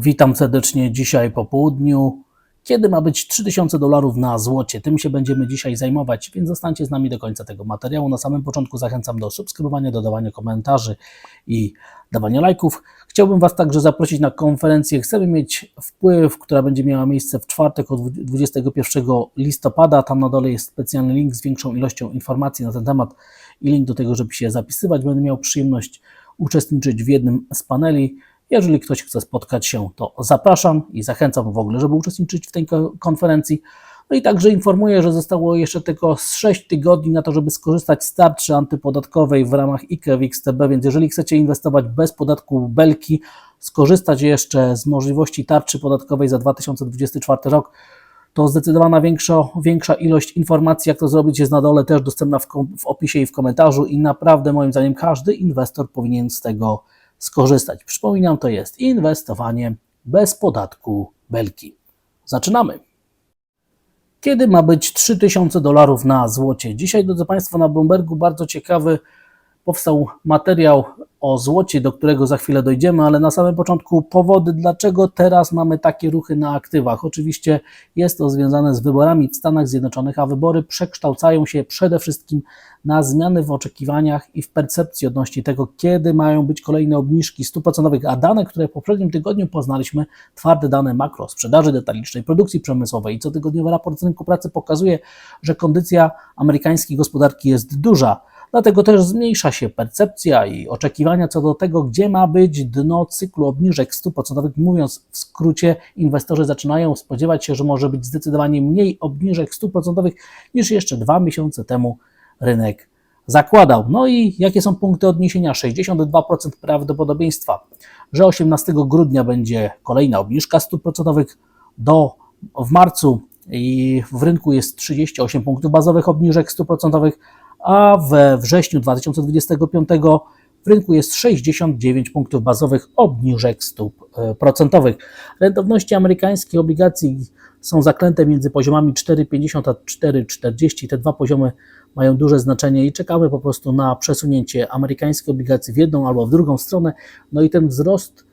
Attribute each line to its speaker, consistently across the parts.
Speaker 1: Witam serdecznie dzisiaj po południu. Kiedy ma być 3000 dolarów na złocie? Tym się będziemy dzisiaj zajmować, więc zostańcie z nami do końca tego materiału. Na samym początku zachęcam do subskrybowania, dodawania komentarzy i dawania lajków. Chciałbym Was także zaprosić na konferencję Chcemy mieć wpływ, która będzie miała miejsce w czwartek od 21 listopada. Tam na dole jest specjalny link z większą ilością informacji na ten temat i link do tego, żeby się zapisywać. Będę miał przyjemność uczestniczyć w jednym z paneli. Jeżeli ktoś chce spotkać się, to zapraszam i zachęcam w ogóle, żeby uczestniczyć w tej ko- konferencji. No i także informuję, że zostało jeszcze tylko z 6 tygodni na to, żeby skorzystać z tarczy antypodatkowej w ramach IKE w XTB, więc jeżeli chcecie inwestować bez podatku belki, skorzystać jeszcze z możliwości tarczy podatkowej za 2024 rok, to zdecydowana większa, większa ilość informacji, jak to zrobić, jest na dole też dostępna w, w opisie i w komentarzu i naprawdę moim zdaniem każdy inwestor powinien z tego skorzystać. Przypominam, to jest inwestowanie bez podatku belki. Zaczynamy. Kiedy ma być 3000 dolarów na złocie? Dzisiaj, drodzy Państwo, na Bloombergu bardzo ciekawy powstał materiał o złocie, do którego za chwilę dojdziemy, ale na samym początku powody, dlaczego teraz mamy takie ruchy na aktywach. Oczywiście jest to związane z wyborami w Stanach Zjednoczonych, a wybory przekształcają się przede wszystkim na zmiany w oczekiwaniach i w percepcji odnośnie tego, kiedy mają być kolejne obniżki stóp procentowych, a dane, które w poprzednim tygodniu poznaliśmy, twarde dane makro, sprzedaży detalicznej, produkcji przemysłowej i cotygodniowy raport z rynku pracy pokazuje, że kondycja amerykańskiej gospodarki jest duża. Dlatego też zmniejsza się percepcja i oczekiwania co do tego, gdzie ma być dno cyklu obniżek stóp procentowych. Mówiąc w skrócie, inwestorzy zaczynają spodziewać się, że może być zdecydowanie mniej obniżek stóp procentowych niż jeszcze dwa miesiące temu rynek zakładał. No i jakie są punkty odniesienia? 62% prawdopodobieństwa, że 18 grudnia będzie kolejna obniżka stóp procentowych do w marcu i w rynku jest 38 punktów bazowych obniżek stóp procentowych, a we wrześniu 2025 w rynku jest 69 punktów bazowych obniżek stóp e, procentowych. Rentowności amerykańskich obligacji są zaklęte między poziomami 4,50 a 4,40. Te dwa poziomy mają duże znaczenie i czekamy po prostu na przesunięcie amerykańskiej obligacji w jedną albo w drugą stronę. No i ten wzrost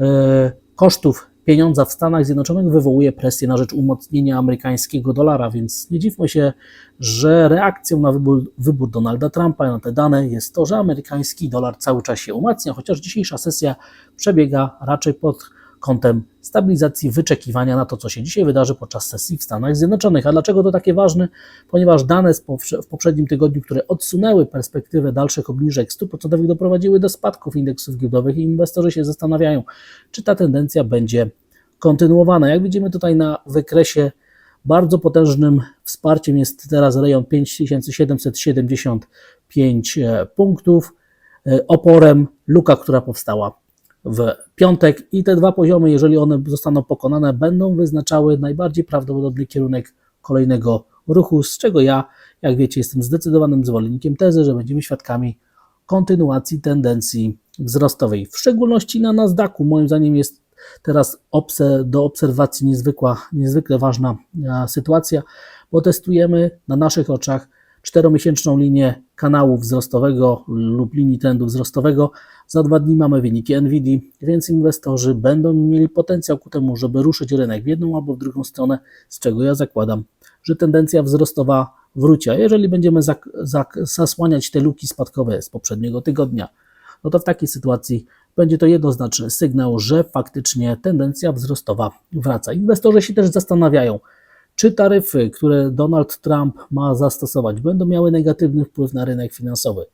Speaker 1: e, kosztów pieniądza w Stanach Zjednoczonych wywołuje presję na rzecz umocnienia amerykańskiego dolara, więc nie dziwmy się, że reakcją na wybór, wybór Donalda Trumpa na te dane jest to, że amerykański dolar cały czas się umacnia, chociaż dzisiejsza sesja przebiega raczej pod kątem stabilizacji wyczekiwania na to, co się dzisiaj wydarzy podczas sesji w Stanach Zjednoczonych. A dlaczego to takie ważne? Ponieważ dane w poprzednim tygodniu, które odsunęły perspektywę dalszych obniżek stóp procentowych, doprowadziły do spadków indeksów giełdowych i inwestorzy się zastanawiają, czy ta tendencja będzie kontynuowana. Jak widzimy tutaj na wykresie, bardzo potężnym wsparciem jest teraz rejon 5775 e, punktów, e, oporem luka, która powstała w piątek i te dwa poziomy, jeżeli one zostaną pokonane, będą wyznaczały najbardziej prawdopodobny kierunek kolejnego ruchu, z czego ja, jak wiecie, jestem zdecydowanym zwolennikiem tezy, że będziemy świadkami kontynuacji tendencji wzrostowej. W szczególności na Nasdaqu, moim zdaniem, jest teraz obse, do obserwacji niezwykła, niezwykle ważna e, sytuacja, bo testujemy na naszych oczach czteromiesięczną linię kanału wzrostowego lub linii trendu wzrostowego. Za dwa dni mamy wyniki NVIDIA, więc inwestorzy będą mieli potencjał ku temu, żeby ruszyć rynek w jedną albo w drugą stronę, z czego ja zakładam, że tendencja wzrostowa wróci. A jeżeli będziemy zasłaniać te luki spadkowe z poprzedniego tygodnia, no to w takiej sytuacji będzie to jednoznaczny sygnał, że faktycznie tendencja wzrostowa wraca. Inwestorzy się też zastanawiają, czy taryfy, które Donald Trump ma zastosować, będą miały negatywny wpływ na rynek finansowy.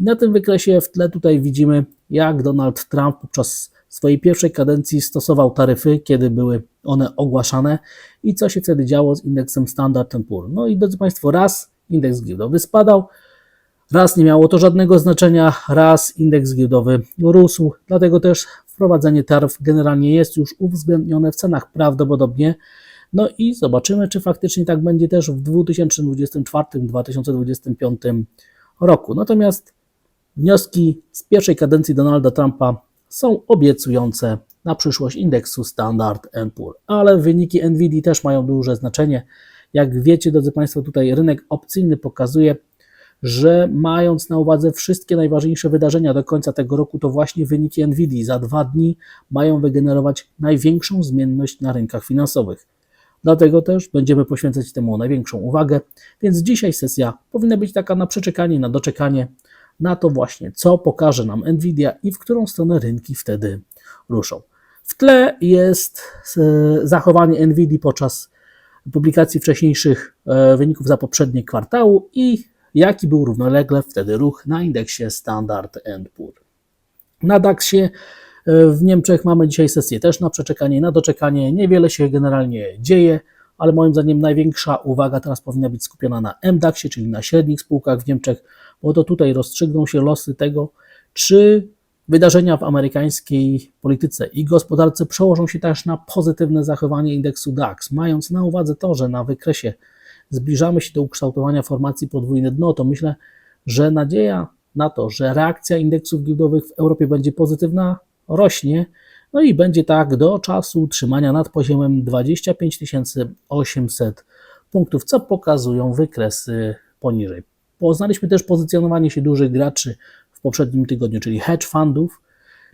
Speaker 1: I na tym wykresie w tle tutaj widzimy, jak Donald Trump podczas swojej pierwszej kadencji stosował taryfy, kiedy były one ogłaszane i co się wtedy działo z indeksem Standard Poor's. No i drodzy Państwo, raz indeks giełdowy spadał, raz nie miało to żadnego znaczenia, raz indeks giełdowy rósł, dlatego też wprowadzenie taryf generalnie jest już uwzględnione w cenach prawdopodobnie. No i zobaczymy, czy faktycznie tak będzie też w 2024-2025 roku. Natomiast wnioski z pierwszej kadencji Donalda Trumpa są obiecujące na przyszłość indeksu Standard Poor's, ale wyniki Nvidia też mają duże znaczenie. Jak wiecie, drodzy Państwo, tutaj rynek opcyjny pokazuje, że mając na uwadze wszystkie najważniejsze wydarzenia do końca tego roku, to właśnie wyniki Nvidia za dwa dni mają wygenerować największą zmienność na rynkach finansowych. Dlatego też będziemy poświęcać temu największą uwagę, więc dzisiaj sesja powinna być taka na przeczekanie, na doczekanie, na to właśnie, co pokaże nam Nvidia i w którą stronę rynki wtedy ruszą. W tle jest e, zachowanie Nvidia podczas publikacji wcześniejszych e, wyników za poprzednie kwartału i jaki był równolegle wtedy ruch na indeksie Standard Poor. Na DAX-ie w Niemczech mamy dzisiaj sesję też na przeczekanie, na doczekanie. Niewiele się generalnie dzieje, ale moim zdaniem największa uwaga teraz powinna być skupiona na MDAX-ie, czyli na średnich spółkach w Niemczech, bo to tutaj rozstrzygną się losy tego, czy wydarzenia w amerykańskiej polityce i gospodarce przełożą się też na pozytywne zachowanie indeksu DAX. Mając na uwadze to, że na wykresie zbliżamy się do ukształtowania formacji podwójne dno, to myślę, że nadzieja na to, że reakcja indeksów giełdowych w Europie będzie pozytywna, rośnie. No i będzie tak do czasu utrzymania nad poziomem 25 800 punktów, co pokazują wykresy poniżej. Poznaliśmy też pozycjonowanie się dużych graczy w poprzednim tygodniu, czyli hedge fundów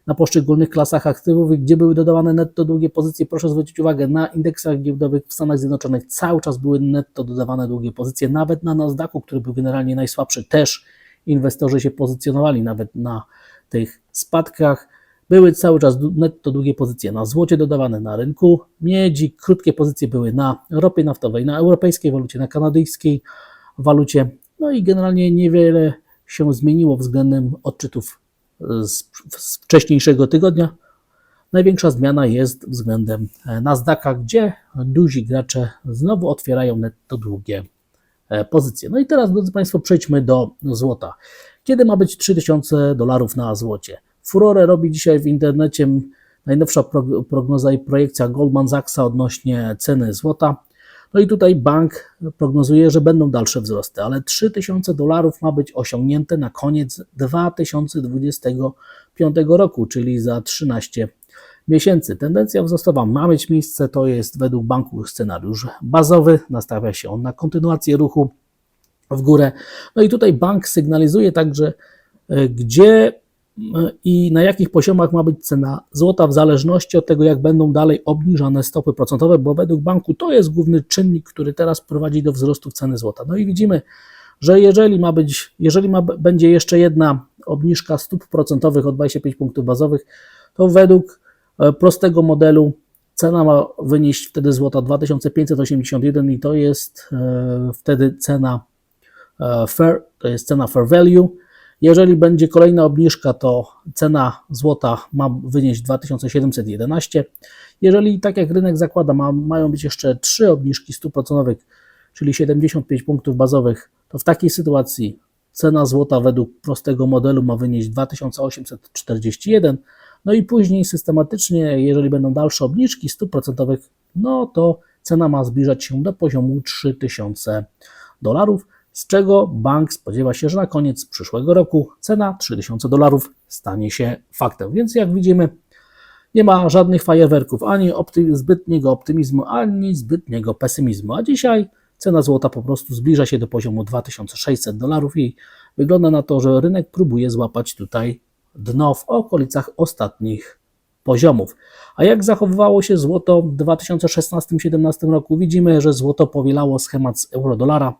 Speaker 1: na poszczególnych klasach aktywów, gdzie były dodawane netto długie pozycje. Proszę zwrócić uwagę, na indeksach giełdowych w Stanach Zjednoczonych cały czas były netto dodawane długie pozycje, nawet na Nasdaqu, który był generalnie najsłabszy, też inwestorzy się pozycjonowali nawet na tych spadkach. Były cały czas netto długie pozycje na złocie dodawane na rynku miedzi, krótkie pozycje były na ropie naftowej, na europejskiej walucie, na kanadyjskiej walucie. No i generalnie niewiele się zmieniło względem odczytów z, z wcześniejszego tygodnia. Największa zmiana jest względem Nasdaqa, gdzie duzi gracze znowu otwierają netto długie e, pozycje. No i teraz, drodzy Państwo, przejdźmy do złota. Kiedy ma być 3000 dolarów na złocie? Furorę robi dzisiaj w internecie najnowsza prognoza i projekcja Goldman Sachsa odnośnie ceny złota. No i tutaj bank prognozuje, że będą dalsze wzrosty, ale 3000 dolarów ma być osiągnięte na koniec 2025 roku, czyli za 13 miesięcy. Tendencja wzrostowa ma mieć miejsce, to jest według banku scenariusz bazowy, nastawia się on na kontynuację ruchu w górę. No i tutaj bank sygnalizuje także, e, gdzie i na jakich poziomach ma być cena złota w zależności od tego, jak będą dalej obniżane stopy procentowe, bo według banku to jest główny czynnik, który teraz prowadzi do wzrostu ceny złota. No i widzimy, że jeżeli ma być, jeżeli ma, będzie jeszcze jedna obniżka stóp procentowych o 25 punktów bazowych, to według e, prostego modelu cena ma wynieść wtedy złota 2581 i to jest e, wtedy cena e, fair, to jest cena fair value jeżeli będzie kolejna obniżka, to cena złota ma wynieść 2711. Jeżeli, tak jak rynek zakłada, ma, mają być jeszcze trzy obniżki stóp procentowych, czyli 75 punktów bazowych, to w takiej sytuacji cena złota według prostego modelu ma wynieść 2841. No i później systematycznie, jeżeli będą dalsze obniżki stóp procentowych, no to cena ma zbliżać się do poziomu 3000 dolarów z czego bank spodziewa się, że na koniec przyszłego roku cena 3000 dolarów stanie się faktem. Więc jak widzimy, nie ma żadnych fajerwerków, ani opty zbytniego optymizmu, ani zbytniego pesymizmu. A dzisiaj cena złota po prostu zbliża się do poziomu 2600 dolarów i wygląda na to, że rynek próbuje złapać tutaj dno w okolicach ostatnich poziomów. A jak zachowywało się złoto w 2016-2017 roku? Widzimy, że złoto powielało schemat z euro-dolara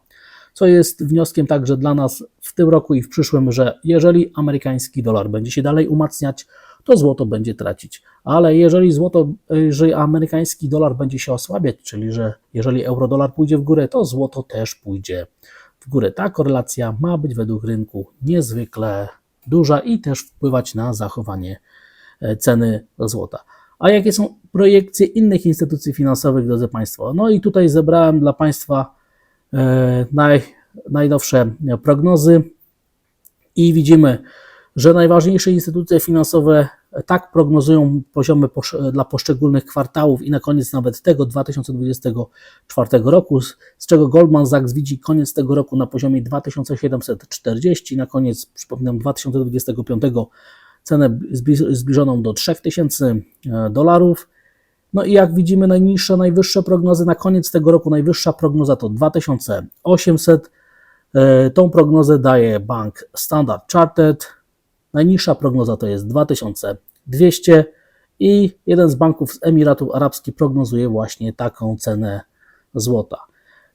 Speaker 1: co jest wnioskiem także dla nas w tym roku i w przyszłym, że jeżeli amerykański dolar będzie się dalej umacniać, to złoto będzie tracić. Ale jeżeli złoto, jeżeli amerykański dolar będzie się osłabiać, czyli że jeżeli euro-dolar pójdzie w górę, to złoto też pójdzie w górę. Ta korelacja ma być według rynku niezwykle duża i też wpływać na zachowanie e, ceny złota. A jakie są projekcje innych instytucji finansowych, drodzy Państwo? No i tutaj zebrałem dla Państwa naj, najnowsze prognozy i widzimy, że najważniejsze instytucje finansowe tak prognozują poziomy dla poszczególnych kwartałów i na koniec nawet tego 2024 roku, z czego Goldman Sachs widzi koniec tego roku na poziomie 2740, na koniec, przypominam, 2025 cenę zbliżoną do 3000 e, dolarów. No i jak widzimy, najniższe, najwyższe prognozy na koniec tego roku, najwyższa prognoza to 2800 E, Tą prognozę daje bank Standard Chartered. Najniższa prognoza to jest 2200 i jeden z banków z Emiratów Arabskich prognozuje właśnie taką cenę złota.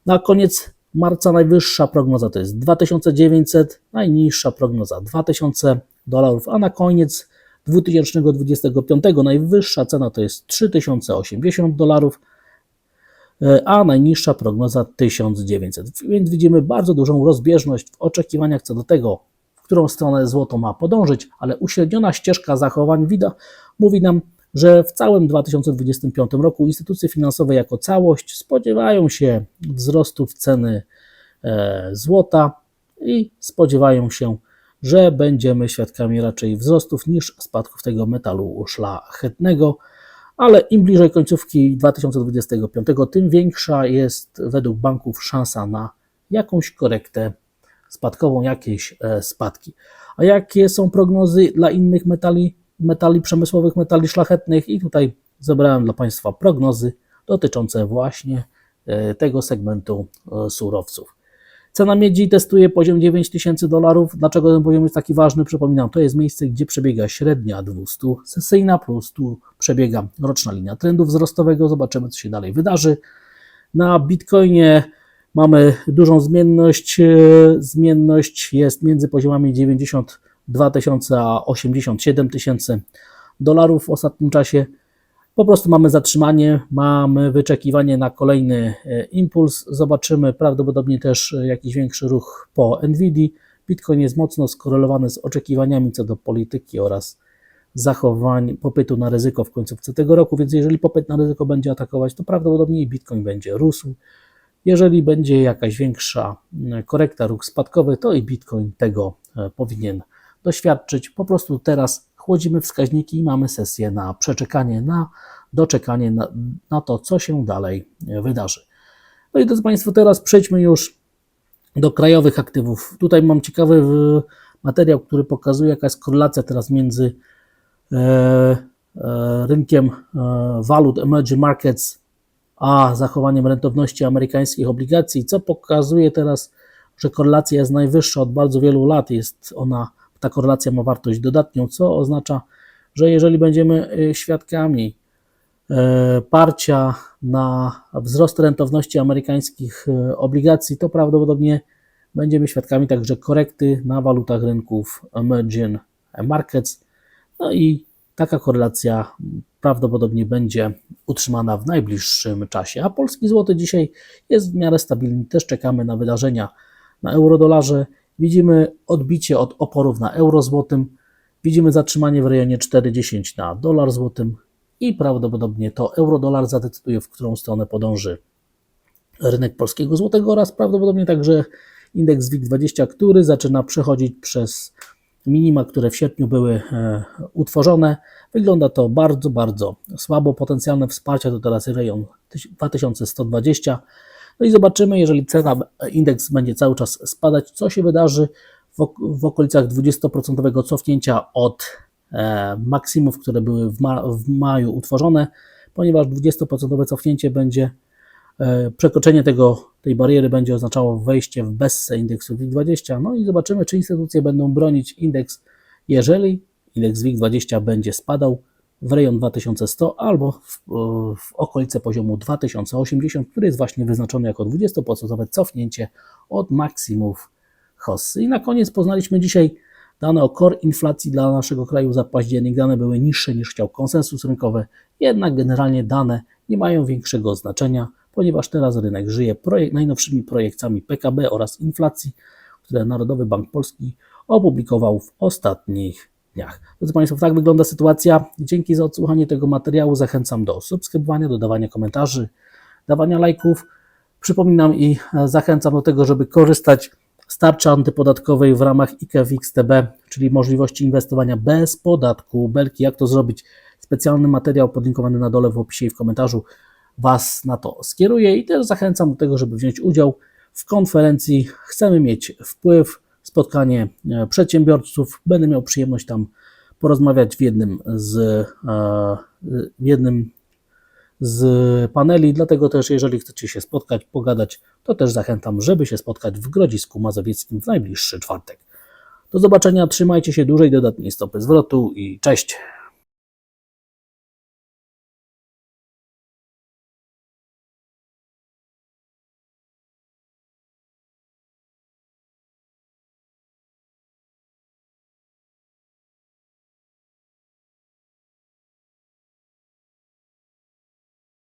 Speaker 1: Na koniec marca najwyższa prognoza to jest 2900, najniższa prognoza 2000 dolarów, a na koniec 2025 najwyższa cena to jest 3080 dolarów, e, a najniższa prognoza 1900. Więc widzimy bardzo dużą rozbieżność w oczekiwaniach co do tego, w którą stronę złoto ma podążyć, ale uśredniona ścieżka zachowań widać, mówi nam, że w całym 2025 roku instytucje finansowe jako całość spodziewają się wzrostów ceny e, złota i spodziewają się, że będziemy świadkami raczej wzrostów niż spadków tego metalu szlachetnego, ale im bliżej końcówki 2025, tym większa jest według banków szansa na jakąś korektę spadkową, jakieś e, spadki. A jakie są prognozy dla innych metali, metali przemysłowych, metali szlachetnych? I tutaj zebrałem dla Państwa prognozy dotyczące właśnie e, tego segmentu e, surowców. Cena miedzi testuje poziom 9000 dolarów. Dlaczego ten poziom jest taki ważny? Przypominam, to jest miejsce, gdzie przebiega średnia 200 sesyjna, plus tu przebiega roczna linia trendu wzrostowego. Zobaczymy, co się dalej wydarzy. Na Bitcoinie mamy dużą zmienność. E, Zmienność jest między poziomami 92 tysiące a 87 tysięcy dolarów w ostatnim czasie. Po prostu mamy zatrzymanie, mamy wyczekiwanie na kolejny e, impuls. Zobaczymy prawdopodobnie też e, jakiś większy ruch po Nvidia. Bitcoin jest mocno skorelowany z oczekiwaniami co do polityki oraz zachowań popytu na ryzyko w końcówce tego roku, więc jeżeli popyt na ryzyko będzie atakować, to prawdopodobnie Bitcoin będzie rósł. Jeżeli będzie jakaś większa korekta, ruch spadkowy, to i Bitcoin tego e, powinien doświadczyć. Po prostu teraz chłodzimy wskaźniki i mamy sesję na przeczekanie, na doczekanie na, na to, co się dalej wydarzy. No i drodzy Państwo, teraz przejdźmy już do krajowych aktywów. Tutaj mam ciekawy e, materiał, który pokazuje, jaka jest korelacja teraz między e, e, rynkiem walut emerging markets a zachowaniem rentowności amerykańskich obligacji, co pokazuje teraz, że korelacja jest najwyższa od bardzo wielu lat. Jest ona, ta korelacja ma wartość dodatnią, co oznacza, że jeżeli będziemy y, świadkami e, parcia na wzrost rentowności amerykańskich e, obligacji, to prawdopodobnie będziemy świadkami także korekty na walutach rynków emerging markets. No i taka korelacja prawdopodobnie będzie utrzymana w najbliższym czasie. A polski złoty dzisiaj jest w miarę stabilny. Też czekamy na wydarzenia na euro-dolarze. Widzimy odbicie od oporów na euro złotym. Widzimy zatrzymanie w rejonie 4,10 na dolar złotym i prawdopodobnie to euro-dolar zadecyduje, w którą stronę podąży rynek polskiego złotego oraz prawdopodobnie także indeks WIG20, który zaczyna przechodzić przez minima, które w sierpniu były e, utworzone. Wygląda to bardzo, bardzo słabo. Potencjalne wsparcie to teraz rejon 2120. No i zobaczymy, jeżeli cena, indeks będzie cały czas spadać, co się wydarzy w, w okolicach 20% cofnięcia od e, maksimów, które były w, ma, w maju utworzone, ponieważ 20% cofnięcie będzie E, Przekroczenie tego, tej bariery będzie oznaczało wejście w bessę indeksu WIG20. No i zobaczymy, czy instytucje będą bronić indeks, jeżeli indeks WIG20 będzie spadał w rejon 2100 albo w, w okolice poziomu 2080, który jest właśnie wyznaczony jako 20% cofnięcie od maksimów Hossy. I na koniec poznaliśmy dzisiaj dane o core inflacji dla naszego kraju za październik. Dane były niższe niż chciał konsensus rynkowy, jednak generalnie dane nie mają większego znaczenia ponieważ teraz rynek żyje projekt, najnowszymi projekcjami PKB oraz inflacji, które Narodowy Bank Polski opublikował w ostatnich dniach. Drodzy Państwo, tak wygląda sytuacja. Dzięki za odsłuchanie tego materiału. Zachęcam do subskrybowania, dodawania komentarzy, dawania lajków. Przypominam i zachęcam do tego, żeby korzystać z tarczy antypodatkowej w ramach IKFXTB, czyli możliwości inwestowania bez podatku. Belki, jak to zrobić? Specjalny materiał podlinkowany na dole w opisie i w komentarzu Was na to skieruję i też zachęcam do tego, żeby wziąć udział w konferencji. Chcemy mieć wpływ, spotkanie e, przedsiębiorców. Będę miał przyjemność tam porozmawiać w jednym z, e, w jednym z paneli, dlatego też jeżeli chcecie się spotkać, pogadać, to też zachęcam, żeby się spotkać w Grodzisku Mazowieckim w najbliższy czwartek. Do zobaczenia, trzymajcie się dłużej dodatniej stopy zwrotu i cześć!